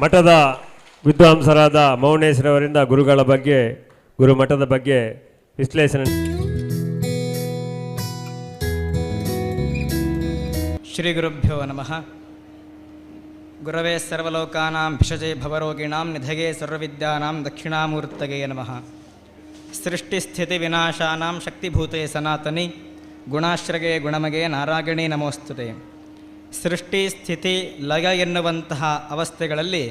ಮಠದ ವಿದ್ವಾಂಸರಾದ ಮೌನೇಶ್ವರವರಿಂದ ಗುರುಗಳ ಬಗ್ಗೆ, ಗುರು ಮಠದ ಬಗ್ಗೆ ವಿಶ್ಲೇಷಣೆ ಶ್ರೀ ಗುರುಭ್ಯೋ ನಮಃ. ಗುರವೇ ಸರ್ವಲೋಕಾನಾಂ ಭಿಷಜೆ ಭವರೋಗಿಣಾಂ ನಿಧಗೆ ಸರ್ವವಿದ್ಯಾನಾಂ ದಕ್ಷಿಣಾಮೂರ್ತಗೆ ನಮಃ. ಸೃಷ್ಟಿಸ್ಥಿತಿ ವಿನಾಶಾನಾಂ ಶಕ್ತಿಭೂತೆ ಸನಾತನಿ ಗುಣಾಶ್ರಗೆ ಗುಣಮಗೆ ನಾರಾಯಣಿ ನಮೋಸ್ತುತೆ. ಸೃಷ್ಟಿ ಸ್ಥಿತಿ ಲಯ ಎನ್ನುವಂತಹ ಅವಸ್ಥೆಗಳಲ್ಲಿ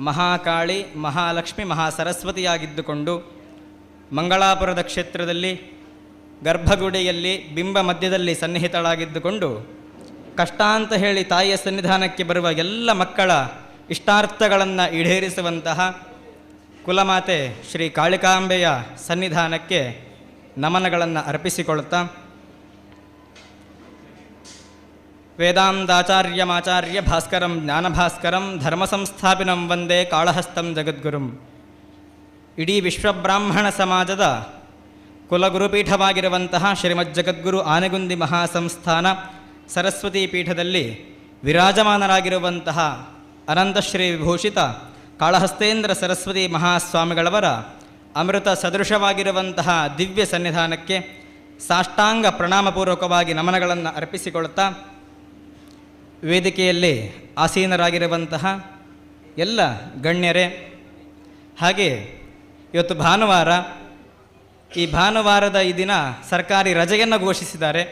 ಮಹಾಕಾಳಿ, ಮಹಾಲಕ್ಷ್ಮಿ, ಮಹಾಸರಸ್ವತಿಯಾಗಿದ್ದುಕೊಂಡು ಮಂಗಳಾಪುರದ ಕ್ಷೇತ್ರದಲ್ಲಿ, ಗರ್ಭಗುಡಿಯಲ್ಲಿ, ಬಿಂಬ ಮಧ್ಯದಲ್ಲಿ ಸನ್ನಿಹಿತಳಾಗಿದ್ದುಕೊಂಡು ಕಷ್ಟ ಅಂತ ಹೇಳಿ ತಾಯಿಯ ಸನ್ನಿಧಾನಕ್ಕೆ ಬರುವ ಎಲ್ಲ ಮಕ್ಕಳ ಇಷ್ಟಾರ್ಥಗಳನ್ನು ಈಡೇರಿಸುವಂತಹ ಕುಲಮಾತೆ ಶ್ರೀ ಕಾಳಿಕಾಂಬೆಯ ಸನ್ನಿಧಾನಕ್ಕೆ ನಮನಗಳನ್ನು ಅರ್ಪಿಸಿಕೊಳ್ಳುತ್ತಾ ವೇದಾಂತಾಚಾರ್ಯಮಾಚಾರ್ಯ ಭಾಸ್ಕರಂ ಜ್ಞಾನಭಾಸ್ಕರಂ ಧರ್ಮ ಸಂಸ್ಥಾಪಿನಂ ವಂದೇ ಕಾಳಹಸ್ತಂ ಜಗದ್ಗುರುಂ ಇಡೀ ವಿಶ್ವಬ್ರಾಹ್ಮಣ ಸಮಾಜದ ಕುಲಗುರುಪೀಠವಾಗಿರುವಂತಹ ಶ್ರೀಮಜ್ಜಗದ್ಗುರು ಆನೆಗುಂದಿ ಮಹಾಸಂಸ್ಥಾನ ಸರಸ್ವತಿ ಪೀಠದಲ್ಲಿ ವಿರಾಜಮಾನರಾಗಿರುವಂತಹ ಅನಂತಶ್ರೀ ವಿಭೂಷಿತ ಕಾಳಹಸ್ತೇಂದ್ರ ಸರಸ್ವತಿ ಮಹಾಸ್ವಾಮಿಗಳವರ ಅಮೃತ ಸದೃಶವಾಗಿರುವಂತಹ ದಿವ್ಯ ಸನ್ನಿಧಾನಕ್ಕೆ ಸಾಷ್ಟಾಂಗ ಪ್ರಣಾಮಪೂರ್ವಕವಾಗಿ ನಮನಗಳನ್ನು ಅರ್ಪಿಸಿಕೊಳ್ಳುತ್ತಾ ವೇದಿಕೆಯಲ್ಲಿ ಆಸೀನರಾಗಿರುವಂತಹ ಎಲ್ಲ ಗಣ್ಯರೇ, ಹಾಗೆ ಇವತ್ತು ಭಾನುವಾರ ಈ ಭಾನುವಾರದ ಈ ದಿನ ಸರ್ಕಾರಿ ರಜೆಯನ್ನು ಘೋಷಿಸಿದ್ದಾರೆ.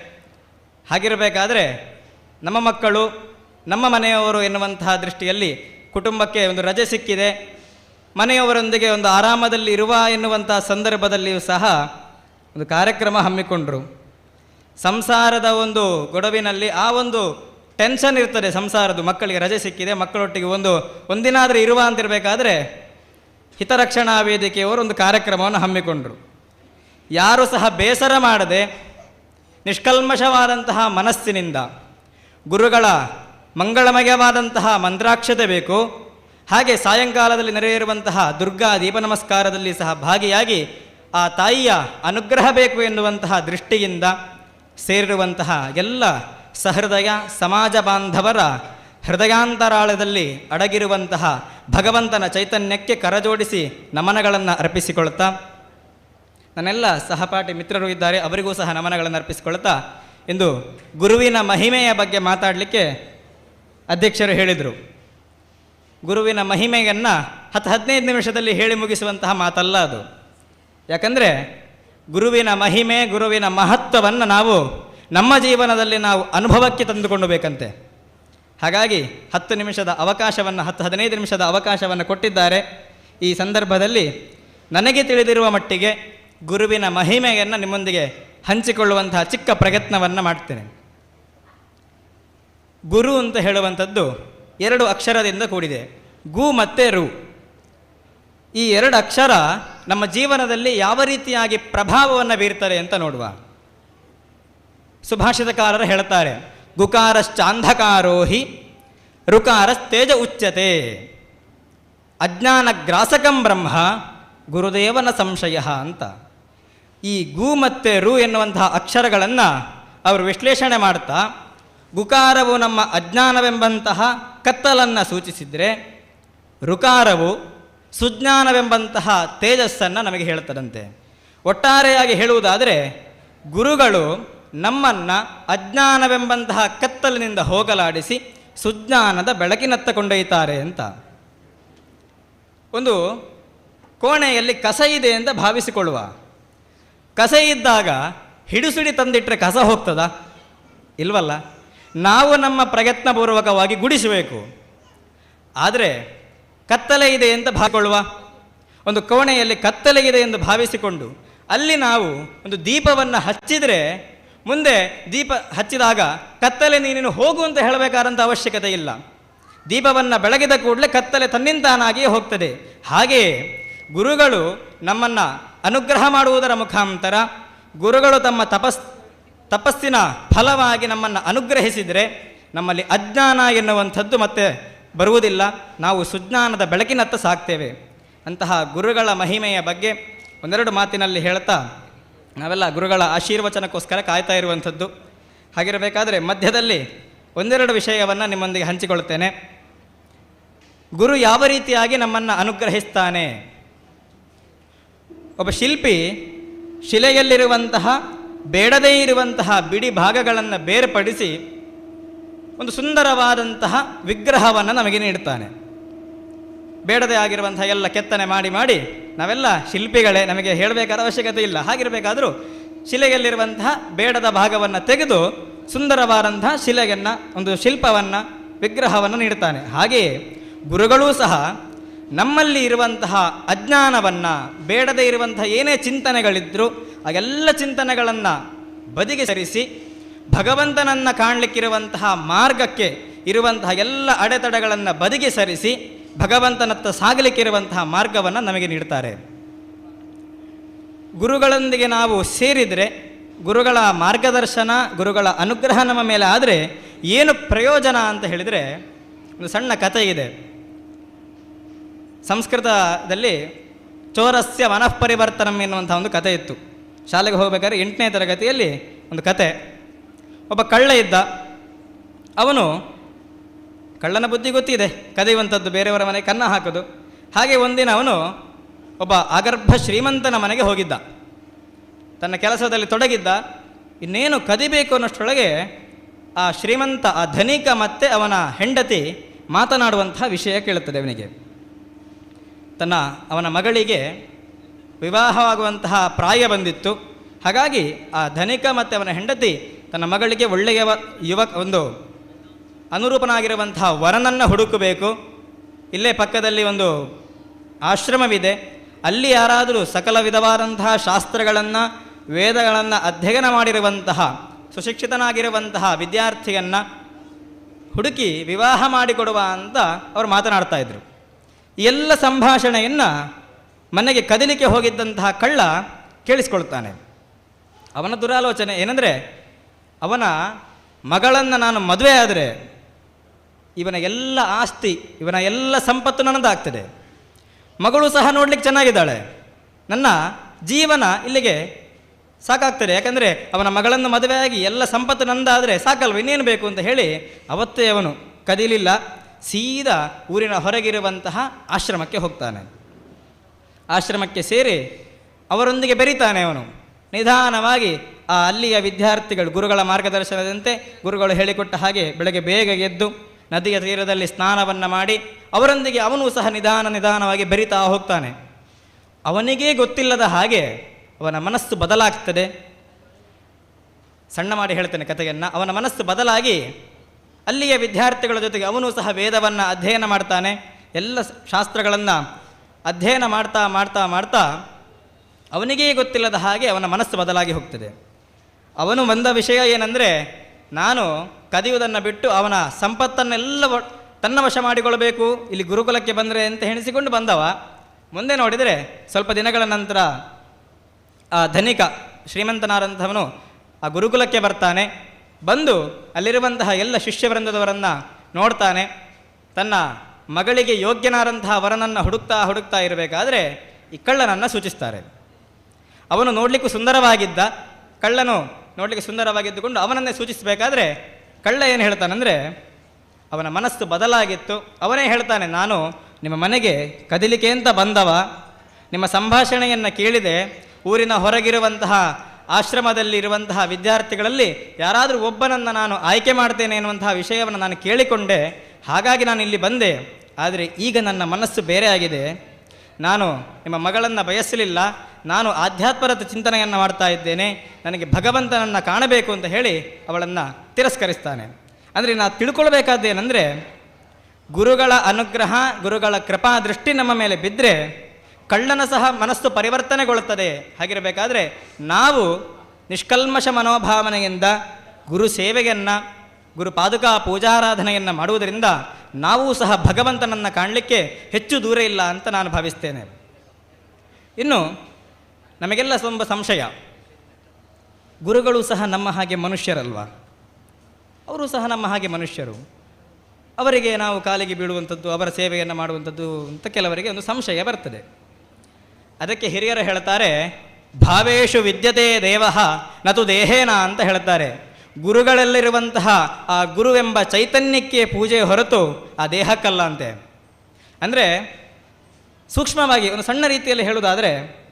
ಹಾಗಿರಬೇಕಾದ್ರೆ ನಮ್ಮ ಮಕ್ಕಳು, ನಮ್ಮ ಮನೆಯವರು ಎನ್ನುವಂತಹ ದೃಷ್ಟಿಯಲ್ಲಿ ಕುಟುಂಬಕ್ಕೆ ಒಂದು ರಜೆ ಸಿಕ್ಕಿದೆ. ಮನೆಯವರೊಂದಿಗೆ ಒಂದು ಆರಾಮದಲ್ಲಿ ಇರುವ ಎನ್ನುವಂಥ ಸಂದರ್ಭದಲ್ಲಿಯೂ ಸಹ ಒಂದು ಕಾರ್ಯಕ್ರಮ ಹಮ್ಮಿಕೊಂಡರು. ಸಂಸಾರದ ಒಂದು ಗೊಡವಿನಲ್ಲಿ ಆ ಒಂದು ಟೆನ್ಷನ್ ಇರ್ತದೆ ಸಂಸಾರದ್ದು. ಮಕ್ಕಳಿಗೆ ರಜೆ ಸಿಕ್ಕಿದೆ, ಮಕ್ಕಳೊಟ್ಟಿಗೆ ಒಂದು, ಒಂದಿನಾದರೂ ಇರುವ ಅಂತಿರಬೇಕಾದ್ರೆ ಹಿತರಕ್ಷಣಾ ವೇದಿಕೆಯವರು ಒಂದು ಕಾರ್ಯಕ್ರಮವನ್ನು ಹಮ್ಮಿಕೊಂಡರು. ಯಾರು ಸಹ ಬೇಸರ ಮಾಡದೆ, ನಿಷ್ಕಲ್ಮಶವಾದಂತಹ ಮನಸ್ಸಿನಿಂದ ಗುರುಗಳ ಮಂಗಳಮಯವಾದಂತಹ ಮಂತ್ರಾಕ್ಷತೆ ಬೇಕು, ಹಾಗೆ ಸಾಯಂಕಾಲದಲ್ಲಿ ನೆರೆಯಿರುವಂತಹ ದುರ್ಗಾ ದೀಪ ನಮಸ್ಕಾರದಲ್ಲಿ ಸಹ ಭಾಗಿಯಾಗಿ ಆ ತಾಯಿಯ ಅನುಗ್ರಹ ಬೇಕು ಎನ್ನುವಂತಹ ದೃಷ್ಟಿಯಿಂದ ಸೇರಿರುವಂತಹ ಎಲ್ಲ ಸಹೃದಯ ಸಮಾಜ ಬಾಂಧವರ ಹೃದಯಾಂತರಾಳದಲ್ಲಿ ಅಡಗಿರುವಂತಹ ಭಗವಂತನ ಚೈತನ್ಯಕ್ಕೆ ಕರಜೋಡಿಸಿ ನಮನಗಳನ್ನು ಅರ್ಪಿಸಿಕೊಳ್ತಾ, ನನ್ನೆಲ್ಲ ಸಹಪಾಠಿ ಮಿತ್ರರು ಇದ್ದಾರೆ, ಅವರಿಗೂ ಸಹ ನಮನಗಳನ್ನು ಅರ್ಪಿಸಿಕೊಳ್ತಾ ಇಂದು ಗುರುವಿನ ಮಹಿಮೆಯ ಬಗ್ಗೆ ಮಾತಾಡಲಿಕ್ಕೆ ಅಧ್ಯಕ್ಷರು ಹೇಳಿದರು. ಗುರುವಿನ ಮಹಿಮೆಯನ್ನು ಹತ್ತು ಹದಿನೈದು ನಿಮಿಷದಲ್ಲಿ ಹೇಳಿ ಮುಗಿಸುವಂತಹ ಮಾತಲ್ಲ ಅದು. ಯಾಕಂದರೆ ಗುರುವಿನ ಮಹಿಮೆ, ಗುರುವಿನ ಮಹತ್ವವನ್ನು ನಾವು ನಮ್ಮ ಜೀವನದಲ್ಲಿ ನಾವು ಅನುಭವಕ್ಕೆ ತಂದುಕೊಂಡು ಬೇಕಂತೆ ಹಾಗಾಗಿ ಹತ್ತು ನಿಮಿಷದ ಅವಕಾಶವನ್ನು, ಹತ್ತು ಹದಿನೈದು ನಿಮಿಷದ ಅವಕಾಶವನ್ನು ಕೊಟ್ಟಿದ್ದಾರೆ. ಈ ಸಂದರ್ಭದಲ್ಲಿ ನನಗೆ ತಿಳಿದಿರುವ ಮಟ್ಟಿಗೆ ಗುರುವಿನ ಮಹಿಮೆಯನ್ನು ನಿಮ್ಮೊಂದಿಗೆ ಹಂಚಿಕೊಳ್ಳುವಂತಹ ಚಿಕ್ಕ ಪ್ರಯತ್ನವನ್ನು ಮಾಡ್ತೇನೆ. ಗುರು ಅಂತ ಹೇಳುವಂಥದ್ದು ಎರಡು ಅಕ್ಷರದಿಂದ ಕೂಡಿದೆ. ಗು ಮತ್ತು ರು. ಈ ಎರಡು ಅಕ್ಷರ ನಮ್ಮ ಜೀವನದಲ್ಲಿ ಯಾವ ರೀತಿಯಾಗಿ ಪ್ರಭಾವವನ್ನು ಬೀರ್ತಾರೆ ಅಂತ ನೋಡುವ. ಸುಭಾಷಿತಕಾರರು ಹೇಳ್ತಾರೆ, ಗುಕಾರಶ್ಚಾಂಧಕಾರೋ ಹಿ ರುಕಾರಸ್ತೇಜ ಉಚ್ಯತೆ, ಅಜ್ಞಾನಗ್ರಾಸಕಂ ಬ್ರಹ್ಮ ಗುರುದೇವನ ಸಂಶಯ ಅಂತ. ಈ ಗು ಮತ್ತು ರು ಎನ್ನುವಂತಹ ಅಕ್ಷರಗಳನ್ನು ಅವರು ವಿಶ್ಲೇಷಣೆ ಮಾಡ್ತಾ, ಗುಕಾರವು ನಮ್ಮ ಅಜ್ಞಾನವೆಂಬಂತಹ ಕತ್ತಲನ್ನು ಸೂಚಿಸಿದರೆ ರುಕಾರವು ಸುಜ್ಞಾನವೆಂಬಂತಹ ತೇಜಸ್ಸನ್ನು ನಮಗೆ ಹೇಳ್ತದಂತೆ. ಒಟ್ಟಾರೆಯಾಗಿ ಹೇಳುವುದಾದರೆ, ಗುರುಗಳು ನಮ್ಮನ್ನು ಅಜ್ಞಾನವೆಂಬಂತಹ ಕತ್ತಲಿನಿಂದ ಹೋಗಲಾಡಿಸಿ ಸುಜ್ಞಾನದ ಬೆಳಕಿನತ್ತ ಕೊಂಡೊಯ್ತಾರೆ ಅಂತ. ಒಂದು ಕೋಣೆಯಲ್ಲಿ ಕಸ ಇದೆ ಅಂತ ಭಾವಿಸಿಕೊಳ್ಳುವ. ಕಸ ಇದ್ದಾಗ ಹಿಡಿಸುಡಿ ತಂದಿಟ್ಟರೆ ಕಸ ಹೋಗ್ತದ? ಇಲ್ವಲ್ಲ. ನಾವು ನಮ್ಮ ಪ್ರಯತ್ನಪೂರ್ವಕವಾಗಿ ಗುಡಿಸಬೇಕು. ಆದರೆ ಕತ್ತಲೆ ಇದೆ ಅಂತ ಭಾವಿಕೊಳ್ಳುವ ಒಂದು ಕೋಣೆಯಲ್ಲಿ ಕತ್ತಲೆ ಇದೆ ಎಂದು ಭಾವಿಸಿಕೊಂಡು ಅಲ್ಲಿ ನಾವು ಒಂದು ದೀಪವನ್ನು ಹಚ್ಚಿದರೆ ಮುಂದೆ ದೀಪ ಹಚ್ಚಿದಾಗ, ಕತ್ತಲೆ ನೀನು ಹೋಗು ಅಂತ ಹೇಳಬೇಕಾದಂಥ ಅವಶ್ಯಕತೆ ಇಲ್ಲ. ದೀಪವನ್ನು ಬೆಳಗಿದ ಕೂಡಲೇ ಕತ್ತಲೆ ತನ್ನಿಂತಾನಾಗಿಯೇ ಹೋಗ್ತದೆ. ಹಾಗೆಯೇ ಗುರುಗಳು ನಮ್ಮನ್ನು ಅನುಗ್ರಹ ಮಾಡುವುದರ ಮುಖಾಂತರ, ಗುರುಗಳು ತಮ್ಮ ತಪಸ್, ತಪಸ್ಸಿನ ಫಲವಾಗಿ ನಮ್ಮನ್ನು ಅನುಗ್ರಹಿಸಿದರೆ, ನಮ್ಮಲ್ಲಿ ಅಜ್ಞಾನ ಎನ್ನುವಂಥದ್ದು ಮತ್ತೆ ಬರುವುದಿಲ್ಲ. ನಾವು ಸುಜ್ಞಾನದ ಬೆಳಕಿನತ್ತ ಸಾಕ್ತೇವೆ. ಅಂತಹ ಗುರುಗಳ ಮಹಿಮೆಯ ಬಗ್ಗೆ ಒಂದೆರಡು ಮಾತಿನಲ್ಲಿ ಹೇಳ್ತಾ ನಾವೆಲ್ಲ ಗುರುಗಳ ಆಶೀರ್ವಚನಕ್ಕೋಸ್ಕರ ಕಾಯ್ತಾ ಇರುವಂಥದ್ದು. ಹಾಗಿರಬೇಕಾದ್ರೆ ಮಧ್ಯದಲ್ಲಿ ಒಂದೆರಡು ವಿಷಯವನ್ನು ನಿಮ್ಮೊಂದಿಗೆ ಹಂಚಿಕೊಳ್ತೇನೆ ಗುರು ಯಾವ ರೀತಿಯಾಗಿ ನಮ್ಮನ್ನು ಅನುಗ್ರಹಿಸ್ತಾನೆ? ಒಬ್ಬ ಶಿಲ್ಪಿ ಶಿಲೆಯಲ್ಲಿರುವಂತಹ, ಬೇಡದೇ ಇರುವಂತಹ ಬಿಡಿ ಭಾಗಗಳನ್ನು ಬೇರ್ಪಡಿಸಿ ಒಂದು ಸುಂದರವಾದಂತಹ ವಿಗ್ರಹವನ್ನು ನಮಗೆ ನೀಡುತ್ತಾನೆ ಬೇಡದೇ ಆಗಿರುವಂಥ ಎಲ್ಲ ಕೆತ್ತನೆ ಮಾಡಿ ಮಾಡಿ ನಾವೆಲ್ಲ ಶಿಲ್ಪಿಗಳೇ, ನಮಗೆ ಹೇಳಬೇಕಾದ ಅವಶ್ಯಕತೆ ಇಲ್ಲ. ಹಾಗಿರಬೇಕಾದರೂ ಶಿಲೆಯಲ್ಲಿರುವಂತಹ ಬೇಡದ ಭಾಗವನ್ನು ತೆಗೆದು ಸುಂದರವಾದಂತಹ ಶಿಲೆಯನ್ನು, ಒಂದು ಶಿಲ್ಪವನ್ನು, ವಿಗ್ರಹವನ್ನು ನೀಡುತ್ತಾನೆ ಹಾಗೆಯೇ ಗುರುಗಳೂ ಸಹ ನಮ್ಮಲ್ಲಿ ಇರುವಂತಹ ಅಜ್ಞಾನವನ್ನು, ಬೇಡದೇ ಇರುವಂತಹ ಏನೇ ಚಿಂತನೆಗಳಿದ್ದರೂ ಆ ಎಲ್ಲ ಚಿಂತನೆಗಳನ್ನು ಬದಿಗೆ ಸರಿಸಿ ಭಗವಂತನನ್ನು ಕಾಣಲಿಕ್ಕಿರುವಂತಹ ಮಾರ್ಗಕ್ಕೆ ಇರುವಂತಹ ಎಲ್ಲ ಅಡೆತಡೆಗಳನ್ನು ಬದಿಗೆ ಸರಿಸಿ ಭಗವಂತನತ್ತ ಸಾಗಲಿಕ್ಕಿರುವಂತಹ ಮಾರ್ಗವನ್ನು ನಮಗೆ ನೀಡ್ತಾರೆ. ಗುರುಗಳೊಂದಿಗೆ ನಾವು ಸೇರಿದರೆ, ಗುರುಗಳ ಮಾರ್ಗದರ್ಶನ, ಗುರುಗಳ ಅನುಗ್ರಹ ನಮ್ಮ ಮೇಲೆ ಆದರೆ ಏನು ಪ್ರಯೋಜನ ಅಂತ ಹೇಳಿದರೆ ಒಂದು ಸಣ್ಣ ಕಥೆ ಇದೆ. ಸಂಸ್ಕೃತದಲ್ಲಿ ಚೋರಸ್ಯ ಮನಃಪರಿವರ್ತನಂ ಎನ್ನುವಂಥ ಒಂದು ಕಥೆ ಇತ್ತು. ಶಾಲೆಗೆ ಹೋಗ್ಬೇಕಾದ್ರೆ ಎಂಟನೇ ತರಗತಿಯಲ್ಲಿ ಒಂದು ಕತೆ ಒಬ್ಬ ಕಳ್ಳ ಇದ್ದ. ಅವನು ಕಳ್ಳನ ಬುದ್ಧಿ ಗೊತ್ತಿದೆ. ಕದಿಯುವಂಥದ್ದು ಬೇರೆಯವರ ಮನೆಗೆ ಕನ್ನ ಹಾಕೋದು. ಹಾಗೆ ಒಂದಿನ ಅವನು ಒಬ್ಬ ಅಗರ್ಭ ಶ್ರೀಮಂತನ ಮನೆಗೆ ಹೋಗಿದ್ದ. ತನ್ನ ಕೆಲಸದಲ್ಲಿ ತೊಡಗಿದ್ದ. ಇನ್ನೇನು ಕದಿಬೇಕು ಅನ್ನೋಷ್ಟರೊಳಗೆ ಆ ಶ್ರೀಮಂತ, ಆ ಧನಿಕ ಮತ್ತೆ ಅವನ ಹೆಂಡತಿ ಮಾತನಾಡುವಂತಹ ವಿಷಯ ಕೇಳುತ್ತದೆ ಅವನಿಗೆ. ತನ್ನ ಅವನ ಮಗಳಿಗೆ ವಿವಾಹವಾಗುವಂತಹ ಪ್ರಾಯ ಬಂದಿತ್ತು. ಹಾಗಾಗಿ ಆ ಧನಿಕ ಮತ್ತು ಅವನ ಹೆಂಡತಿ ತನ್ನ ಮಗಳಿಗೆ ಒಳ್ಳೆಯ ಯುವಕ, ಒಂದು ಅನುರೂಪನಾಗಿರುವಂತಹ ವರನನ್ನು ಹುಡುಕಬೇಕು. ಇಲ್ಲೇ ಪಕ್ಕದಲ್ಲಿ ಒಂದು ಆಶ್ರಮವಿದೆ. ಅಲ್ಲಿ ಯಾರಾದರೂ ಸಕಲ ವಿಧವಾದಂತಹ ಶಾಸ್ತ್ರಗಳನ್ನು, ವೇದಗಳನ್ನು ಅಧ್ಯಯನ ಮಾಡಿರುವಂತಹ, ಸುಶಿಕ್ಷಿತನಾಗಿರುವಂತಹ ವಿದ್ಯಾರ್ಥಿಯನ್ನು ಹುಡುಕಿ ವಿವಾಹ ಮಾಡಿಕೊಡುವ ಅಂತ ಅವರು ಮಾತನಾಡ್ತಾ ಇದ್ರು. ಎಲ್ಲ ಸಂಭಾಷಣೆಯನ್ನು ಮನೆಗೆ ಕದಿಲಿಕ್ಕೆ ಹೋಗಿದ್ದಂತಹ ಕಳ್ಳ ಕೇಳಿಸ್ಕೊಳ್ತಾನೆ. ಅವನ ದುರಾಲೋಚನೆ ಏನಂದರೆ, ಅವನ ಮಗಳನ್ನು ನಾನು ಮದುವೆ ಆದರೆ ಇವನ ಎಲ್ಲ ಆಸ್ತಿ, ಇವನ ಎಲ್ಲ ಸಂಪತ್ತು ನನ್ನದಾಗ್ತದೆ ಮಗಳು ಸಹ ನೋಡ್ಲಿಕ್ಕೆ ಚೆನ್ನಾಗಿದ್ದಾಳೆ. ನನ್ನ ಜೀವನ ಇಲ್ಲಿಗೆ ಸಾಕಾಗ್ತದೆ. ಯಾಕಂದರೆ ಅವನ ಮಗಳನ್ನು ಮದುವೆಯಾಗಿ ಎಲ್ಲ ಸಂಪತ್ತು ನಂದಾದರೆ ಸಾಕಲ್ವ, ಇನ್ನೇನು ಬೇಕು ಅಂತ ಹೇಳಿ ಅವತ್ತೇ ಅವನು ಕದೀಲಿಲ್ಲ, ಸೀದಾ ಊರಿನ ಹೊರಗಿರುವಂತಹ ಆಶ್ರಮಕ್ಕೆ ಹೋಗ್ತಾನೆ. ಆಶ್ರಮಕ್ಕೆ ಸೇರಿ ಅವರೊಂದಿಗೆ ಬೆರಿತಾನೆ ಅವನು. ನಿಧಾನವಾಗಿ ಆ ಅಲ್ಲಿಯ ವಿದ್ಯಾರ್ಥಿಗಳು ಗುರುಗಳ ಮಾರ್ಗದರ್ಶನದಂತೆ ಗುರುಗಳು ಹೇಳಿಕೊಟ್ಟ ಹಾಗೆ ಬೆಳಗ್ಗೆ ಬೇಗ ಎದ್ದು ನದಿಯ ತೀರದಲ್ಲಿ ಸ್ನಾನವನ್ನು ಮಾಡಿ ಅವರೊಂದಿಗೆ ಅವನು ಸಹ ನಿಧಾನ ನಿಧಾನವಾಗಿ ಬೆರಿತಾ ಹೋಗ್ತಾನೆ. ಅವನಿಗೇ ಗೊತ್ತಿಲ್ಲದ ಹಾಗೆ ಅವನ ಮನಸ್ಸು ಬದಲಾಗ್ತದೆ. ಸಣ್ಣ ಮಾಡಿ ಹೇಳ್ತೇನೆ ಕಥೆಯನ್ನು. ಅವನ ಮನಸ್ಸು ಬದಲಾಗಿ ಅಲ್ಲಿಯ ವಿದ್ಯಾರ್ಥಿಗಳ ಜೊತೆಗೆ ಅವನು ಸಹ ವೇದವನ್ನು ಅಧ್ಯಯನ ಮಾಡ್ತಾನೆ. ಎಲ್ಲ ಶಾಸ್ತ್ರಗಳನ್ನು ಅಧ್ಯಯನ ಮಾಡ್ತಾ ಮಾಡ್ತಾ ಮಾಡ್ತಾ ಅವನಿಗೇ ಗೊತ್ತಿಲ್ಲದ ಹಾಗೆ ಅವನ ಮನಸ್ಸು ಬದಲಾಗಿ ಹೋಗ್ತದೆ. ಅವನು ಬಂದ ವಿಷಯ ಏನಂದರೆ, ನಾನು ಕದಿಯುವುದನ್ನು ಬಿಟ್ಟು ಅವನ ಸಂಪತ್ತನ್ನೆಲ್ಲ ತನ್ನ ವಶ ಮಾಡಿಕೊಳ್ಳಬೇಕು. ಇಲ್ಲಿ ಗುರುಕುಲಕ್ಕೆ ಬಂದರೆ ಅಂತ ಎಣಿಸಿಕೊಂಡು ಬಂದವ. ಮುಂದೆ ನೋಡಿದರೆ ಸ್ವಲ್ಪ ದಿನಗಳ ನಂತರ ಆ ಧನಿಕ ಶ್ರೀಮಂತನಾದಂಥವನು ಆ ಗುರುಕುಲಕ್ಕೆ ಬರ್ತಾನೆ. ಬಂದು ಅಲ್ಲಿರುವಂತಹ ಎಲ್ಲ ಶಿಷ್ಯವೃಂದದವರನ್ನು ನೋಡ್ತಾನೆ. ತನ್ನ ಮಗಳಿಗೆ ಯೋಗ್ಯನಾದಂತಹ ವರನನ್ನು ಹುಡುಕ್ತಾ ಹುಡುಕ್ತಾ ಇರಬೇಕಾದ್ರೆ ಈ ಕಳ್ಳನನ್ನು ಸೂಚಿಸ್ತಾರೆ. ಅವನು ನೋಡಲಿಕ್ಕೂ ಸುಂದರವಾಗಿದ್ದ, ಕಳ್ಳನು ನೋಡಲಿಕ್ಕೆ ಸುಂದರವಾಗಿದ್ದುಕೊಂಡು ಅವನನ್ನೇ ಸೂಚಿಸಬೇಕಾದ್ರೆ ಕಳ್ಳ ಏನು ಹೇಳ್ತಾನಂದರೆ, ಅವನ ಮನಸ್ಸು ಬದಲಾಗಿತ್ತು. ಅವನೇ ಹೇಳ್ತಾನೆ, ನಾನು ನಿಮ್ಮ ಮನೆಗೆ ಕದಿಲಿಕೆ ಅಂತ ಬಂದವ? ನಿಮ್ಮ ಸಂಭಾಷಣೆಯನ್ನು ಕೇಳಿದೆ. ಊರಿನ ಹೊರಗಿರುವಂತಹ ಆಶ್ರಮದಲ್ಲಿ ಇರುವಂತಹ ವಿದ್ಯಾರ್ಥಿಗಳಲ್ಲಿ ಯಾರಾದರೂ ಒಬ್ಬನನ್ನು ನಾನು ಆಯ್ಕೆ ಮಾಡ್ತೇನೆ ಎನ್ನುವಂತಹ ವಿಷಯವನ್ನು ನಾನು ಕೇಳಿಕೊಂಡೆ. ಹಾಗಾಗಿ ನಾನು ಇಲ್ಲಿ ಬಂದೆ. ಆದರೆ ಈಗ ನನ್ನ ಮನಸ್ಸು ಬೇರೆ ಆಗಿದೆ. ನಾನು ನಿಮ್ಮ ಮಗಳನ್ನು ಬಯಸಲಿಲ್ಲ. ನಾನು ಆಧ್ಯಾತ್ಮರತ ಚಿಂತನೆಯನ್ನು ಮಾಡ್ತಾ ಇದ್ದೇನೆ. ನನಗೆ ಭಗವಂತನನ್ನು ಕಾಣಬೇಕು ಅಂತ ಹೇಳಿ ಅವಳನ್ನು ತಿರಸ್ಕರಿಸ್ತಾನೆ. ಅಂದರೆ ನಾವು ತಿಳ್ಕೊಳ್ಬೇಕಾದ್ದೇನೆಂದರೆ ಗುರುಗಳ ಅನುಗ್ರಹ, ಗುರುಗಳ ಕೃಪಾ ದೃಷ್ಟಿ ನಮ್ಮ ಮೇಲೆ ಬಿದ್ದರೆ ಕಳ್ಳನ ಸಹ ಮನಸ್ಸು ಪರಿವರ್ತನೆಗೊಳ್ಳುತ್ತದೆ. ಹಾಗಿರಬೇಕಾದ್ರೆ ನಾವು ನಿಷ್ಕಲ್ಮಶ ಮನೋಭಾವನೆಯಿಂದ ಗುರು ಸೇವೆಯನ್ನು, ಗುರು ಪಾದುಕಾ ಪೂಜಾರಾಧನೆಯನ್ನು ಮಾಡುವುದರಿಂದ ನಾವೂ ಸಹ ಭಗವಂತನನ್ನು ಕಾಣಲಿಕ್ಕೆ ಹೆಚ್ಚು ದೂರ ಇಲ್ಲ ಅಂತ ನಾನು ಭಾವಿಸ್ತೇನೆ. ಇನ್ನು ನಮಗೆಲ್ಲ ತುಂಬ ಸಂಶಯ. ಗುರುಗಳು ಸಹ ನಮ್ಮ ಹಾಗೆ ಮನುಷ್ಯರಲ್ವಾ? ಅವರು ಸಹ ನಮ್ಮ ಹಾಗೆ ಮನುಷ್ಯರು. ಅವರಿಗೆ ನಾವು ಕಾಲಿಗೆ ಬೀಳುವಂಥದ್ದು, ಅವರ ಸೇವೆಯನ್ನು ಮಾಡುವಂಥದ್ದು ಅಂತ ಕೆಲವರಿಗೆ ಒಂದು ಸಂಶಯ ಬರ್ತದೆ. ಅದಕ್ಕೆ ಹಿರಿಯರು ಹೇಳ್ತಾರೆ, ಭಾವೇಶು ವಿದ್ಯತೆ ದೇವ, ನತು ದೇಹೇನ ಅಂತ ಹೇಳ್ತಾರೆ. ಗುರುಗಳಲ್ಲಿರುವಂತಹ ಆ ಗುರುವೆಂಬ ಚೈತನ್ಯಕ್ಕೆ ಪೂಜೆ ಹೊರತು ಆ ದೇಹಕ್ಕಲ್ಲ ಅಂತೆ. ಅಂದರೆ, ಸೂಕ್ಷ್ಮವಾಗಿ ಒಂದು ಸಣ್ಣ ರೀತಿಯಲ್ಲಿ ಹೇಳುವುದಾದರೆ,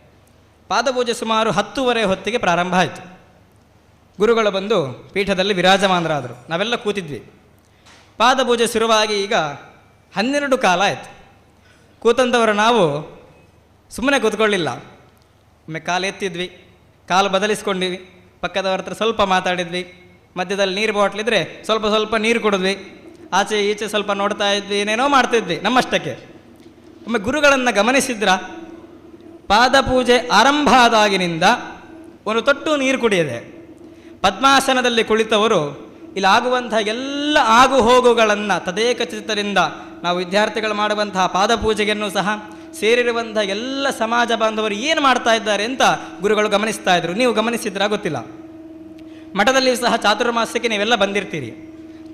ಪಾದಪೂಜೆ ಸುಮಾರು ಹತ್ತುವರೆ ಹೊತ್ತಿಗೆ ಪ್ರಾರಂಭ ಆಯಿತು. ಗುರುಗಳು ಬಂದು ಪೀಠದಲ್ಲಿ ವಿರಾಜಮಾನರಾದರು. ನಾವೆಲ್ಲ ಕೂತಿದ್ವಿ. ಪಾದಪೂಜೆ ಶುರುವಾಗಿ ಈಗ ಹನ್ನೆರಡು ಕಾಲ ಆಯಿತು. ಕೂತಂಥವರು ನಾವು ಸುಮ್ಮನೆ ಕೂತ್ಕೊಳ್ಳಿಲ್ಲ. ಒಮ್ಮೆ ಕಾಲು ಎತ್ತಿದ್ವಿ. ಕಾಲು ಬದಲಿಸ್ಕೊಂಡಿವಿ. ಪಕ್ಕದವ್ರ ಹತ್ರ ಸ್ವಲ್ಪ ಮಾತಾಡಿದ್ವಿ. ಮಧ್ಯದಲ್ಲಿ ನೀರು ಬಾಟ್ಲಿದ್ರೆ ಸ್ವಲ್ಪ ಸ್ವಲ್ಪ ನೀರು ಕುಡಿದ್ವಿ. ಆಚೆ ಈಚೆ ಸ್ವಲ್ಪ ನೋಡ್ತಾ ಇದ್ವಿ. ಏನೇನೋ ಮಾಡ್ತಿದ್ವಿ ನಮ್ಮಷ್ಟಕ್ಕೆ. ಒಮ್ಮೆ ಗುರುಗಳನ್ನು ಗಮನಿಸಿದ್ರ? ಪಾದಪೂಜೆ ಆರಂಭ ಆದಾಗಿನಿಂದ ಒಂದು ತೊಟ್ಟು ನೀರು ಕುಡಿಯದೆ. ಪದ್ಮಾಸನದಲ್ಲಿ ಕುಳಿತವರು ಇಲ್ಲಿ ಆಗುವಂತಹ ಎಲ್ಲ ಆಗು ಹೋಗುಗಳನ್ನು ತದೇಕ ಚಿತ್ತದಿಂದ ನಾವು ವಿದ್ಯಾರ್ಥಿಗಳು ಮಾಡುವಂತಹ ಪಾದಪೂಜೆಯನ್ನು ಸಹ ಸೇರಿರುವಂತಹ ಎಲ್ಲ ಸಮಾಜ ಬಾಂಧವರು ಏನು ಮಾಡ್ತಾ ಇದ್ದಾರೆ ಅಂತ ಗುರುಗಳು ಗಮನಿಸ್ತಾ ಇದ್ರು. ನೀವು ಗಮನಿಸಿದ್ರೆ ಗೊತ್ತಿಲ್ಲ. ಮಠದಲ್ಲಿ ಸಹ ಚಾತುರ್ಮಾಸ್ಯಕ್ಕೆ ನೀವೆಲ್ಲ ಬಂದಿರ್ತೀರಿ.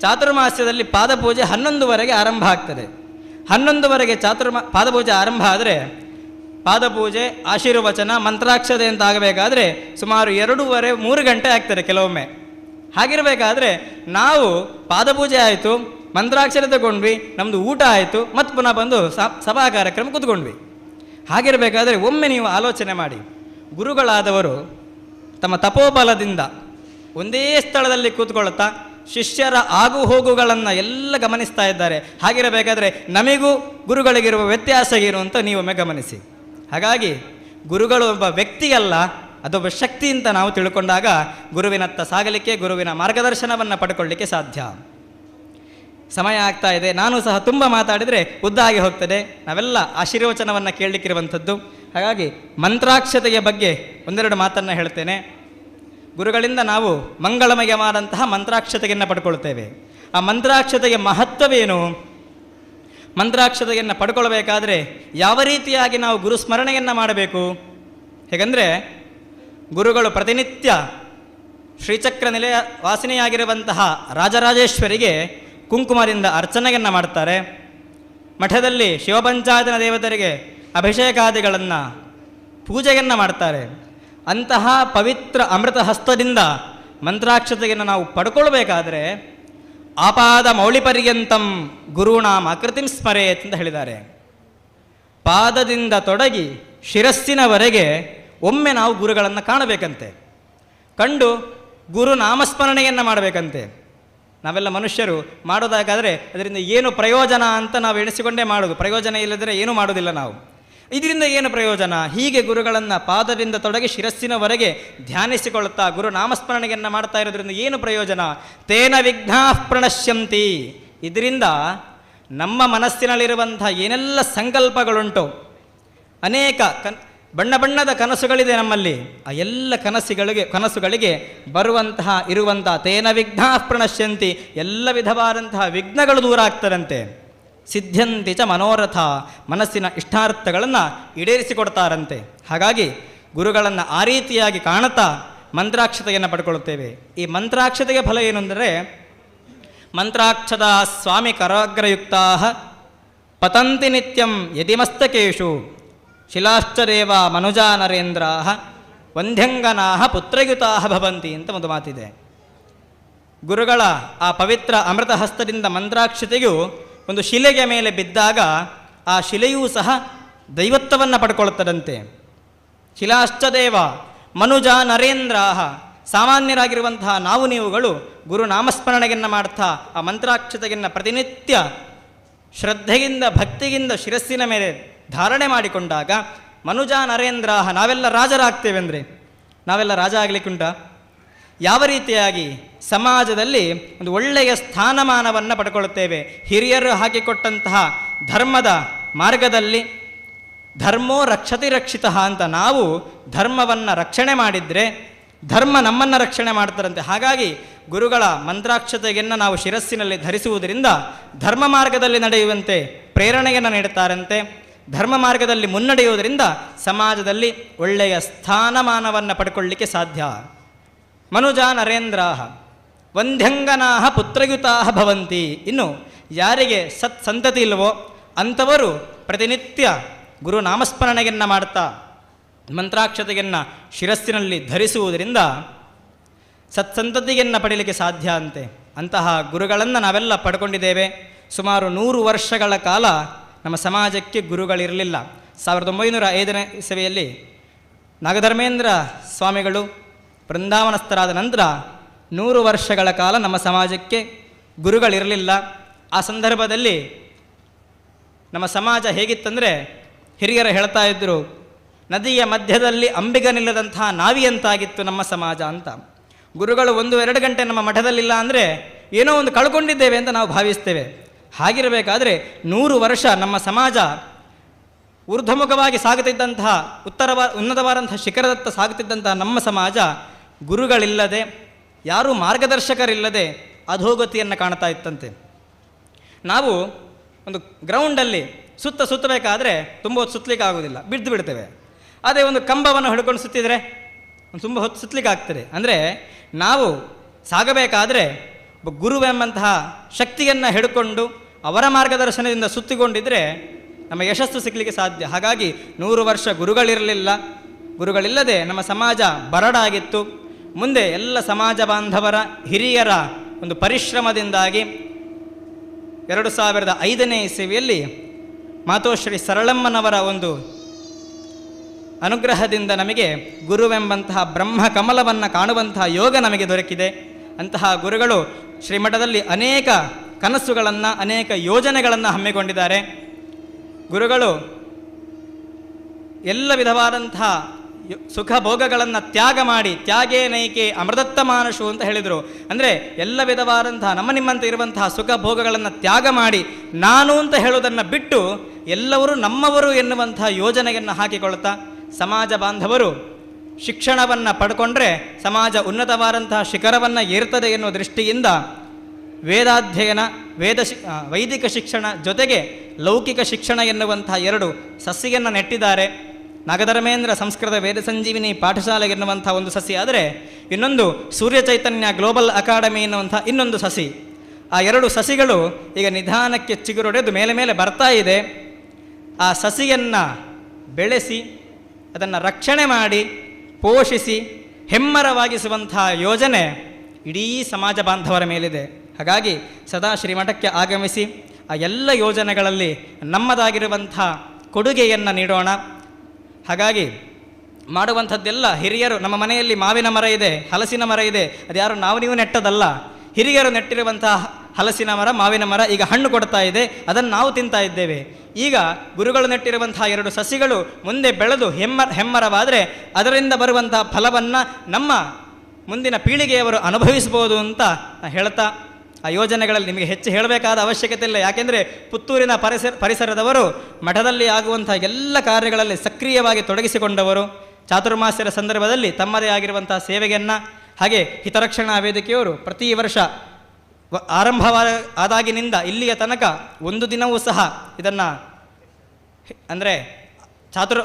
ಚಾತುರ್ಮಾಸ್ಯದಲ್ಲಿ ಪಾದಪೂಜೆ ಹನ್ನೊಂದುವರೆಗೆ ಆರಂಭ ಆಗ್ತದೆ. ಹನ್ನೊಂದುವರೆಗೆ ಚಾತುರ್ಮಾ, ಪಾದಪೂಜೆ ಆರಂಭ ಆದರೆ ಪಾದಪೂಜೆ ಆಶೀರ್ವಚನ, ಮಂತ್ರಾಕ್ಷತೆ ಅಂತ ಆಗಬೇಕಾದ್ರೆ ಸುಮಾರು ಎರಡೂವರೆ, ಮೂರು ಗಂಟೆ ಆಗ್ತದೆ ಕೆಲವೊಮ್ಮೆ. ಹಾಗಿರಬೇಕಾದ್ರೆ ನಾವು ಪಾದಪೂಜೆ ಆಯಿತು ಮಂತ್ರಾಕ್ಷರ ತಗೊಂಡ್ವಿ ನಮ್ಮದು ಊಟ ಆಯಿತು ಮತ್ತು ಪುನಃ ಬಂದು ಸಭಾ ಕಾರ್ಯಕ್ರಮ ಕೂತ್ಕೊಂಡ್ವಿ. ಹಾಗಿರಬೇಕಾದ್ರೆ ಒಮ್ಮೆ ನೀವು ಆಲೋಚನೆ ಮಾಡಿ. ಗುರುಗಳಾದವರು ತಮ್ಮ ತಪೋಬಲದಿಂದ ಒಂದೇ ಸ್ಥಳದಲ್ಲಿ ಕೂತ್ಕೊಳ್ಳುತ್ತಾ ಶಿಷ್ಯರ ಆಗು ಹೋಗುಗಳನ್ನು ಎಲ್ಲ ಗಮನಿಸ್ತಾ ಇದ್ದಾರೆ. ಹಾಗಿರಬೇಕಾದ್ರೆ ನಮಿಗೂ ಗುರುಗಳಿಗಿರುವ ವ್ಯತ್ಯಾಸ ಏನು ಅಂತ ನೀವೊಮ್ಮೆ ಗಮನಿಸಿ. ಹಾಗಾಗಿ ಗುರುಗಳು ಒಬ್ಬ ವ್ಯಕ್ತಿಯಲ್ಲ, ಅದೊಬ್ಬ ಶಕ್ತಿ ಅಂತ ನಾವು ತಿಳ್ಕೊಂಡಾಗ ಗುರುವಿನತ್ತ ಸಾಗಲಿಕ್ಕೆ, ಗುರುವಿನ ಮಾರ್ಗದರ್ಶನವನ್ನು ಪಡ್ಕೊಳ್ಳಿಕ್ಕೆ ಸಾಧ್ಯ. ಸಮಯ ಆಗ್ತಾ ಇದೆ, ನಾನು ಸಹ ತುಂಬ ಮಾತಾಡಿದರೆ ಉದ್ದಾಗಿ ಹೋಗ್ತದೆ. ನಾವೆಲ್ಲ ಆಶೀರ್ವಚನವನ್ನು ಕೇಳಲಿಕ್ಕಿರುವಂಥದ್ದು. ಹಾಗಾಗಿ ಮಂತ್ರಾಕ್ಷತೆಯ ಬಗ್ಗೆ ಒಂದೆರಡು ಮಾತನ್ನು ಹೇಳ್ತೇನೆ. ಗುರುಗಳಿಂದ ನಾವು ಮಂಗಳಮಯವಾದಂತಹ ಮಂತ್ರಾಕ್ಷತೆಯನ್ನು ಪಡ್ಕೊಳ್ತೇವೆ. ಆ ಮಂತ್ರಾಕ್ಷತೆಯ ಮಹತ್ವವೇನು? ಮಂತ್ರಾಕ್ಷತೆಯನ್ನು ಪಡ್ಕೊಳ್ಬೇಕಾದ್ರೆ ಯಾವ ರೀತಿಯಾಗಿ ನಾವು ಗುರು ಸ್ಮರಣೆಯನ್ನು ಮಾಡಬೇಕು? ಹೇಗಂದರೆ ಗುರುಗಳು ಪ್ರತಿನಿತ್ಯ ಶ್ರೀಚಕ್ರ ನಿಲಯ ವಾಸನೆಯಾಗಿರುವಂತಹ ರಾಜರಾಜೇಶ್ವರಿಗೆ ಕುಂಕುಮದಿಂದ ಅರ್ಚನೆಯನ್ನು ಮಾಡ್ತಾರೆ. ಮಠದಲ್ಲಿ ಶಿವಪಂಚಾಯತನ ದೇವತರಿಗೆ ಅಭಿಷೇಕಾದಿಗಳನ್ನು ಪೂಜೆಯನ್ನು ಮಾಡ್ತಾರೆ. ಅಂತಹ ಪವಿತ್ರ ಅಮೃತ ಹಸ್ತದಿಂದ ಮಂತ್ರಾಕ್ಷತೆಯನ್ನು ನಾವು ಪಡ್ಕೊಳ್ಬೇಕಾದ್ರೆ ಆಪಾದ ಮೌಳಿಪರ್ಯಂತಂ ಗುರುನಾಮ ಆಕೃತಿಂ ಸ್ಮರೇತ್ ಅಂತ ಹೇಳಿದ್ದಾರೆ. ಪಾದದಿಂದ ತೊಡಗಿ ಶಿರಸ್ಸಿನವರೆಗೆ ಒಮ್ಮೆ ನಾವು ಗುರುಗಳನ್ನು ಕಾಣಬೇಕಂತೆ. ಕಂಡು ಗುರು ನಾಮಸ್ಮರಣೆಯನ್ನು ಮಾಡಬೇಕಂತೆ. ನಾವೆಲ್ಲ ಮನುಷ್ಯರು ಮಾಡೋದಾಗಾದರೆ ಅದರಿಂದ ಏನು ಪ್ರಯೋಜನ ಅಂತ ನಾವು ಎಣಿಸಿಕೊಂಡೇ ಮಾಡೋದು. ಪ್ರಯೋಜನ ಇಲ್ಲದ್ರೆ ಏನೂ ಮಾಡೋದಿಲ್ಲ ನಾವು. ಇದರಿಂದ ಏನು ಪ್ರಯೋಜನ? ಹೀಗೆ ಗುರುಗಳನ್ನು ಪಾದದಿಂದ ತೊಡಗಿ ಶಿರಸ್ಸಿನವರೆಗೆ ಧ್ಯಾನಿಸಿಕೊಳ್ಳುತ್ತಾ ಗುರು ನಾಮಸ್ಮರಣೆಯನ್ನು ಮಾಡ್ತಾ ಇರೋದ್ರಿಂದ ಏನು ಪ್ರಯೋಜನ? ತೇನ ವಿಘ್ನಾ ಪ್ರಣಶ್ಯಂತಿ. ಇದರಿಂದ ನಮ್ಮ ಮನಸ್ಸಿನಲ್ಲಿರುವಂಥ ಏನೆಲ್ಲ ಸಂಕಲ್ಪಗಳುಂಟು, ಅನೇಕ ಕನ್, ಬಣ್ಣ ಬಣ್ಣದ ಕನಸುಗಳಿದೆ ನಮ್ಮಲ್ಲಿ. ಆ ಎಲ್ಲ ಕನಸುಗಳಿಗೆ ಕನಸುಗಳಿಗೆ ಬರುವಂತಹ ಇರುವಂತಹ ತೇನ ವಿಘ್ನಾ ಪ್ರಣಶ್ಯಂತಿ, ಎಲ್ಲ ವಿಧವಾದಂತಹ ವಿಘ್ನಗಳು ದೂರ ಆಗ್ತದಂತೆ. ಸಿದ್ಧಂತಿ ಚ ಮನೋರಥ ಮನಸ್ಸಿನ ಇಷ್ಟಾರ್ಥಗಳನ್ನು ಈಡೇರಿಸಿಕೊಡ್ತಾರಂತೆ. ಹಾಗಾಗಿ ಗುರುಗಳನ್ನು ಆ ರೀತಿಯಾಗಿ ಕಾಣುತ್ತಾ ಮಂತ್ರಾಕ್ಷತೆಯನ್ನು ಪಡ್ಕೊಳ್ಳುತ್ತೇವೆ. ಈ ಮಂತ್ರಾಕ್ಷತೆಗೆ ಫಲ ಏನು ಅಂದರೆ ಸ್ವಾಮಿ ಕರಾಗ್ರಯುಕ್ತ ಪತಂತಿ ನಿತ್ಯಂ ಯದಿಮಸ್ತಕೇಶು ಶಿಲಾಶ್ಚರೇವ ಮನುಜಾ ನರೇಂದ್ರಾ ವಂಧ್ಯಂಗನಾ ಪುತ್ರಯುತಾ ಭವಂತಿ ಅಂತ ಒಂದು ಮಾತಿದೆ. ಗುರುಗಳ ಆ ಪವಿತ್ರ ಅಮೃತ ಹಸ್ತದಿಂದ ಮಂತ್ರಾಕ್ಷತೆಯು ಒಂದು ಶಿಲೆಗೆ ಮೇಲೆ ಬಿದ್ದಾಗ ಆ ಶಿಲೆಯೂ ಸಹ ದೈವತ್ವವನ್ನು ಪಡ್ಕೊಳ್ಳುತ್ತದಂತೆ ಶಿಲಾಶ್ಚದೇವ ಮನುಜ ನರೇಂದ್ರಾಹ, ಸಾಮಾನ್ಯರಾಗಿರುವಂತಹ ನಾವು ನೀವುಗಳು ಗುರು ನಾಮಸ್ಮರಣೆಯನ್ನು ಮಾಡ್ತಾ ಆ ಮಂತ್ರಾಕ್ಷತೆಯನ್ನು ಪ್ರತಿನಿತ್ಯ ಶ್ರದ್ಧೆಯಿಂದ, ಭಕ್ತಿಯಿಂದ ಶಿರಸ್ಸಿನ ಮೇಲೆ ಧಾರಣೆ ಮಾಡಿಕೊಂಡಾಗ ಮನುಜ ನರೇಂದ್ರಾಹ ನಾವೆಲ್ಲ ರಾಜರಾಗ್ತೇವೆ ಅಂದರೆ ನಾವೆಲ್ಲ ರಾಜ ಆಗಲಿಕ್ಕುಂಟಾ? ಯಾವ ರೀತಿಯಾಗಿ ಸಮಾಜದಲ್ಲಿ ಒಂದು ಒಳ್ಳೆಯ ಸ್ಥಾನಮಾನವನ್ನು ಪಡ್ಕೊಳ್ಳುತ್ತೇವೆ? ಹಿರಿಯರು ಹಾಕಿಕೊಟ್ಟಂತಹ ಧರ್ಮದ ಮಾರ್ಗದಲ್ಲಿ ಧರ್ಮೋ ರಕ್ಷತಿ ರಕ್ಷಿತ ಅಂತ ನಾವು ಧರ್ಮವನ್ನು ರಕ್ಷಣೆ ಮಾಡಿದರೆ ಧರ್ಮ ನಮ್ಮನ್ನು ರಕ್ಷಣೆ ಮಾಡ್ತಾರಂತೆ. ಹಾಗಾಗಿ ಗುರುಗಳ ಮಂತ್ರಾಕ್ಷತೆಯನ್ನು ನಾವು ಶಿರಸ್ಸಿನಲ್ಲಿ ಧರಿಸುವುದರಿಂದ ಧರ್ಮ ಮಾರ್ಗದಲ್ಲಿ ನಡೆಯುವಂತೆ ಪ್ರೇರಣೆಯನ್ನು ನೀಡುತ್ತಾರಂತೆ. ಧರ್ಮ ಮಾರ್ಗದಲ್ಲಿ ಮುನ್ನಡೆಯುವುದರಿಂದ ಸಮಾಜದಲ್ಲಿ ಒಳ್ಳೆಯ ಸ್ಥಾನಮಾನವನ್ನು ಪಡ್ಕೊಳ್ಳಿಕ್ಕೆ ಸಾಧ್ಯ. ಮನುಜ ನರೇಂದ್ರ ವಂಧ್ಯಂಗನಾಹ ಪುತ್ರಯುತಾ ಭವಂತಿ. ಇನ್ನು ಯಾರಿಗೆ ಸತ್ ಸಂತತಿ ಇಲ್ಲವೋ ಅಂಥವರು ಪ್ರತಿನಿತ್ಯ ಗುರು ನಾಮಸ್ಮರಣೆಯನ್ನು ಮಾಡ್ತಾ, ಮಂತ್ರಾಕ್ಷತೆಯನ್ನು ಶಿರಸ್ಸಿನಲ್ಲಿ ಧರಿಸುವುದರಿಂದ ಸತ್ಸಂತತಿಯನ್ನು ಪಡೀಲಿಕ್ಕೆ ಸಾಧ್ಯ ಅಂತೆ. ಅಂತಹ ಗುರುಗಳನ್ನು ನಾವೆಲ್ಲ ಪಡ್ಕೊಂಡಿದ್ದೇವೆ. ಸುಮಾರು ನೂರು ವರ್ಷಗಳ ಕಾಲ ನಮ್ಮ ಸಮಾಜಕ್ಕೆ ಗುರುಗಳಿರಲಿಲ್ಲ. ಸಾವಿರದ ಒಂಬೈನೂರ ಐದನೇ ಇಸವಿಯಲ್ಲಿ ನಾಗಧರ್ಮೇಂದ್ರ ಸ್ವಾಮಿಗಳು ಬೃಂದಾವನಸ್ಥರಾದ ನಂತರ ನೂರು ವರ್ಷಗಳ ಕಾಲ ನಮ್ಮ ಸಮಾಜಕ್ಕೆ ಗುರುಗಳಿರಲಿಲ್ಲ. ಆ ಸಂದರ್ಭದಲ್ಲಿ ನಮ್ಮ ಸಮಾಜ ಹೇಗಿತ್ತಂದರೆ ಹಿರಿಯರು ಹೇಳ್ತಾ ಇದ್ದರು ನದಿಯ ಮಧ್ಯದಲ್ಲಿ ಅಂಬಿಗನಿಲ್ಲದಂತಹ ನಾವಿಯಂತಾಗಿತ್ತು ನಮ್ಮ ಸಮಾಜ ಅಂತ. ಗುರುಗಳು ಒಂದು ಎರಡು ಗಂಟೆ ನಮ್ಮ ಮಠದಲ್ಲಿಲ್ಲ ಅಂದರೆ ಏನೋ ಒಂದು ಕಳ್ಕೊಂಡಿದ್ದೇವೆ ಅಂತ ನಾವು ಭಾವಿಸ್ತೇವೆ. ಹಾಗಿರಬೇಕಾದ್ರೆ ನೂರು ವರ್ಷ ನಮ್ಮ ಸಮಾಜ ಊರ್ಧ್ವಮುಖವಾಗಿ ಸಾಗುತ್ತಿದ್ದಂತಹ, ಉತ್ತರವ ಉನ್ನತವಾದಂತಹ ಶಿಖರದತ್ತ ಸಾಗುತ್ತಿದ್ದಂತಹ ನಮ್ಮ ಸಮಾಜ ಗುರುಗಳಿಲ್ಲದೆ, ಯಾರೂ ಮಾರ್ಗದರ್ಶಕರಿಲ್ಲದೆ ಅಧೋಗತಿಯನ್ನು ಕಾಣ್ತಾ ಇತ್ತಂತೆ. ನಾವು ಒಂದು ಗ್ರೌಂಡಲ್ಲಿ ಸುತ್ತ ಸುತ್ತಬೇಕಾದ್ರೆ ತುಂಬ ಹೊತ್ತು ಸುತ್ತಲಿಕ್ಕೆ ಆಗೋದಿಲ್ಲ ಬಿದ್ದು ಬಿಡ್ತೇವೆ. ಅದೇ ಒಂದು ಕಂಬವನ್ನು ಹಿಡ್ಕೊಂಡು ಸುತ್ತಿದರೆ ಒಂದು ತುಂಬ ಹೊತ್ತು ಸುತ್ತಲಿಕ್ಕೆ ಆಗ್ತದೆ. ಅಂದರೆ ನಾವು ಸಾಗಬೇಕಾದರೆ ಗುರುವೆಂಬಂತಹ ಶಕ್ತಿಯನ್ನು ಹಿಡ್ಕೊಂಡು ಅವರ ಮಾರ್ಗದರ್ಶನದಿಂದ ಸುತ್ತಿಕೊಂಡಿದ್ದರೆ ನಮ್ಮ ಯಶಸ್ಸು ಸಿಗಲಿಕ್ಕೆ ಸಾಧ್ಯ. ಹಾಗಾಗಿ ನೂರು ವರ್ಷ ಗುರುಗಳಿರಲಿಲ್ಲ. ಗುರುಗಳಿಲ್ಲದೆ ನಮ್ಮ ಸಮಾಜ ಬರಡಾಗಿತ್ತು. ಮುಂದೆ ಎಲ್ಲ ಸಮಾಜ ಬಾಂಧವರ ಹಿರಿಯರ ಒಂದು ಪರಿಶ್ರಮದಿಂದಾಗಿ ಎರಡು ಸಾವಿರದ ಐದನೇ ಇಸವಿಯಲ್ಲಿ ಮಾತೋಶ್ರೀ ಸರಳಮ್ಮನವರ ಒಂದು ಅನುಗ್ರಹದಿಂದ ನಮಗೆ ಗುರುವೆಂಬಂತಹ ಬ್ರಹ್ಮ ಕಮಲವನ್ನು ಕಾಣುವಂತಹ ಯೋಗ ನಮಗೆ ದೊರಕಿದೆ. ಅಂತಹ ಗುರುಗಳು ಶ್ರೀಮಠದಲ್ಲಿ ಅನೇಕ ಕನಸುಗಳನ್ನು, ಅನೇಕ ಯೋಜನೆಗಳನ್ನು ಹಮ್ಮಿಕೊಂಡಿದ್ದಾರೆ. ಗುರುಗಳು ಎಲ್ಲ ವಿಧವಾದಂತಹ ಸುಖ ಭೋಗಗಳನ್ನು ತ್ಯಾಗ ಮಾಡಿ, ತ್ಯಾಗೇ ನೈಕೆ ಅಮೃತತ್ತ ಮಾನಶು ಅಂತ ಹೇಳಿದರು. ಅಂದರೆ ಎಲ್ಲ ವಿಧವಾದಂತಹ ನಮ್ಮ ನಿಮ್ಮಂತೆ ಇರುವಂತಹ ಸುಖ ಭೋಗಗಳನ್ನು ತ್ಯಾಗ ಮಾಡಿ, ನಾನು ಅಂತ ಹೇಳುವುದನ್ನು ಬಿಟ್ಟು ಎಲ್ಲವರು ನಮ್ಮವರು ಎನ್ನುವಂತಹ ಯೋಜನೆಯನ್ನು ಹಾಕಿಕೊಳ್ತಾ, ಸಮಾಜ ಬಾಂಧವರು ಶಿಕ್ಷಣವನ್ನು ಪಡ್ಕೊಂಡ್ರೆ ಸಮಾಜ ಉನ್ನತವಾದಂತಹ ಶಿಖರವನ್ನು ಏರ್ತದೆ ಎನ್ನುವ ದೃಷ್ಟಿಯಿಂದ ವೇದಾಧ್ಯಯನ, ವೇದ ಶಿ ವೈದಿಕ ಶಿಕ್ಷಣ ಜೊತೆಗೆ ಲೌಕಿಕ ಶಿಕ್ಷಣ ಎನ್ನುವಂತಹ ಎರಡು ಸಸಿಯನ್ನು ನೆಟ್ಟಿದ್ದಾರೆ. ನಾಗಧರ್ಮೇಂದ್ರ ಸಂಸ್ಕೃತ ವೇದ ಸಂಜೀವಿನಿ ಪಾಠಶಾಲೆಗೆ ಎನ್ನುವಂಥ ಒಂದು ಸಸಿ ಆದರೆ ಇನ್ನೊಂದು ಸೂರ್ಯ ಚೈತನ್ಯ ಗ್ಲೋಬಲ್ ಅಕಾಡೆಮಿ ಎನ್ನುವಂಥ ಇನ್ನೊಂದು ಸಸಿ. ಆ ಎರಡು ಸಸಿಗಳು ಈಗ ನಿಧಾನಕ್ಕೆ ಚಿಗುರೊಡೆದು ಮೇಲೆ ಮೇಲೆ ಬರ್ತಾ ಇದೆ. ಆ ಸಸಿಯನ್ನು ಬೆಳೆಸಿ, ಅದನ್ನು ರಕ್ಷಣೆ ಮಾಡಿ, ಪೋಷಿಸಿ, ಹೆಮ್ಮರವಾಗಿಸುವಂಥ ಯೋಜನೆ ಇಡೀ ಸಮಾಜ ಬಾಂಧವರ ಮೇಲಿದೆ. ಹಾಗಾಗಿ ಸದಾ ಶ್ರೀಮಠಕ್ಕೆ ಆಗಮಿಸಿ ಆ ಎಲ್ಲ ಯೋಜನೆಗಳಲ್ಲಿ ನಮ್ಮದಾಗಿರುವಂಥ ಕೊಡುಗೆಯನ್ನು ನೀಡೋಣ. ಹಾಗಾಗಿ ಮಾಡುವಂಥದ್ದೆಲ್ಲ ಹಿರಿಯರು, ನಮ್ಮ ಮನೆಯಲ್ಲಿ ಮಾವಿನ ಮರ ಇದೆ, ಹಲಸಿನ ಮರ ಇದೆ ಅದು ಯಾರು ನಾವು ನೀವು ನೆಟ್ಟದಲ್ಲ, ಹಿರಿಯರು ನೆಟ್ಟಿರುವಂತಹ ಹಲಸಿನ ಮರ, ಮಾವಿನ ಮರ ಈಗ ಹಣ್ಣು ಕೊಡ್ತಾ ಇದೆ, ಅದನ್ನು ನಾವು ತಿಂತಾ ಇದ್ದೇವೆ. ಈಗ ಗುರುಗಳು ನೆಟ್ಟಿರುವಂತಹ ಎರಡು ಸಸಿಗಳು ಮುಂದೆ ಬೆಳೆದು ಹೆಮ್ಮ ಹೆಮ್ಮರವಾದರೆ ಅದರಿಂದ ಬರುವಂತಹ ಫಲವನ್ನು ನಮ್ಮ ಮುಂದಿನ ಪೀಳಿಗೆಯವರು ಅನುಭವಿಸ್ಬೋದು ಅಂತ ಹೇಳ್ತಾ ಆ ಯೋಜನೆಗಳಲ್ಲಿ ನಿಮಗೆ ಹೆಚ್ಚು ಹೇಳಬೇಕಾದ ಅವಶ್ಯಕತೆ ಇಲ್ಲ. ಯಾಕೆಂದರೆ ಪುತ್ತೂರಿನ ಪರಿಸರ ಪರಿಸರದವರು ಮಠದಲ್ಲಿ ಆಗುವಂತಹ ಎಲ್ಲ ಕಾರ್ಯಗಳಲ್ಲಿ ಸಕ್ರಿಯವಾಗಿ ತೊಡಗಿಸಿಕೊಂಡವರು. ಚಾತುರ್ಮಾಸ್ಯರ ಸಂದರ್ಭದಲ್ಲಿ ತಮ್ಮದೇ ಆಗಿರುವಂತಹ ಸೇವೆಯನ್ನು, ಹಾಗೆ ಹಿತರಕ್ಷಣಾ ವೇದಿಕೆಯವರು ಪ್ರತಿ ವರ್ಷ ಆರಂಭವಾದ ಆದಾಗಿನಿಂದ ಇಲ್ಲಿಯ ತನಕ ಒಂದು ದಿನವೂ ಸಹ ಇದನ್ನು ಅಂದರೆ ಚಾತುರ್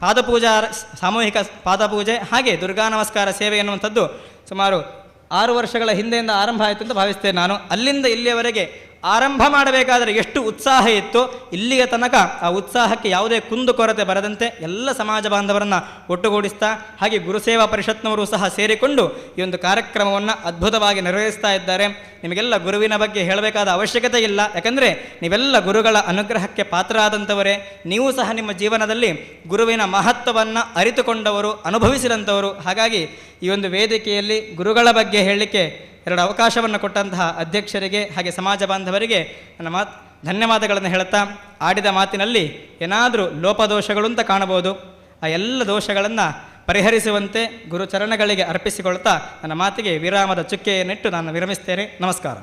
ಪಾದಪೂಜಾ ಸಾಮೂಹಿಕ ಪಾದಪೂಜೆ ಹಾಗೆ ದುರ್ಗಾ ನಮಸ್ಕಾರ ಸೇವೆ ಎನ್ನುವಂಥದ್ದು ಸುಮಾರು ಆರು ವರ್ಷಗಳ ಹಿಂದೆಯಿಂದ ಆರಂಭ ಆಯಿತು ಅಂತ ಭಾವಿಸ್ತೇನೆ ನಾನು. ಅಲ್ಲಿಂದ ಇಲ್ಲಿಯವರೆಗೆ ಆರಂಭ ಮಾಡಬೇಕಾದರೆ ಎಷ್ಟು ಉತ್ಸಾಹ ಇತ್ತು, ಇಲ್ಲಿಯ ತನಕ ಆ ಉತ್ಸಾಹಕ್ಕೆ ಯಾವುದೇ ಕುಂದುಕೊರತೆ ಬರದಂತೆ ಎಲ್ಲ ಸಮಾಜ ಬಾಂಧವರನ್ನು ಒಟ್ಟುಗೂಡಿಸ್ತಾ, ಹಾಗೆ ಗುರುಸೇವಾ ಪರಿಷತ್ನವರು ಸಹ ಸೇರಿಕೊಂಡು ಈ ಒಂದು ಕಾರ್ಯಕ್ರಮವನ್ನು ಅದ್ಭುತವಾಗಿ ನೆರವೇರಿಸ್ತಾ ಇದ್ದಾರೆ. ನಿಮಗೆಲ್ಲ ಗುರುವಿನ ಬಗ್ಗೆ ಹೇಳಬೇಕಾದ ಅವಶ್ಯಕತೆ ಇಲ್ಲ. ಯಾಕಂದರೆ ನೀವೆಲ್ಲ ಗುರುಗಳ ಅನುಗ್ರಹಕ್ಕೆ ಪಾತ್ರ ಆದಂಥವರೇ ನೀವು ಸಹ ನಿಮ್ಮ ಜೀವನದಲ್ಲಿ ಗುರುವಿನ ಮಹತ್ವವನ್ನು ಅರಿತುಕೊಂಡವರು, ಅನುಭವಿಸಿದಂಥವರು. ಹಾಗಾಗಿ ಈ ಒಂದು ವೇದಿಕೆಯಲ್ಲಿ ಗುರುಗಳ ಬಗ್ಗೆ ಹೇಳಲಿಕ್ಕೆ ಎರಡು ಅವಕಾಶವನ್ನು ಕೊಟ್ಟಂತಹ ಅಧ್ಯಕ್ಷರಿಗೆ ಹಾಗೆ ಸಮಾಜ ಬಾಂಧವರಿಗೆ ನನ್ನ ಮಾತು ಧನ್ಯವಾದಗಳನ್ನು ಹೇಳುತ್ತಾ ಆಡಿದ ಮಾತಿನಲ್ಲಿ ಏನಾದರೂ ಲೋಪದೋಷಗಳು ಅಂತ ಕಾಣಬಹುದು. ಆ ಎಲ್ಲ ದೋಷಗಳನ್ನು ಪರಿಹರಿಸುವಂತೆ ಗುರುಚರಣಗಳಿಗೆ ಅರ್ಪಿಸಿಕೊಳ್ತಾ ನನ್ನ ಮಾತಿಗೆ ವಿರಾಮದ ಚುಕ್ಕೆಯನ್ನಿಟ್ಟು ನಾನು ವಿರಮಿಸ್ತೇನೆ. ನಮಸ್ಕಾರ.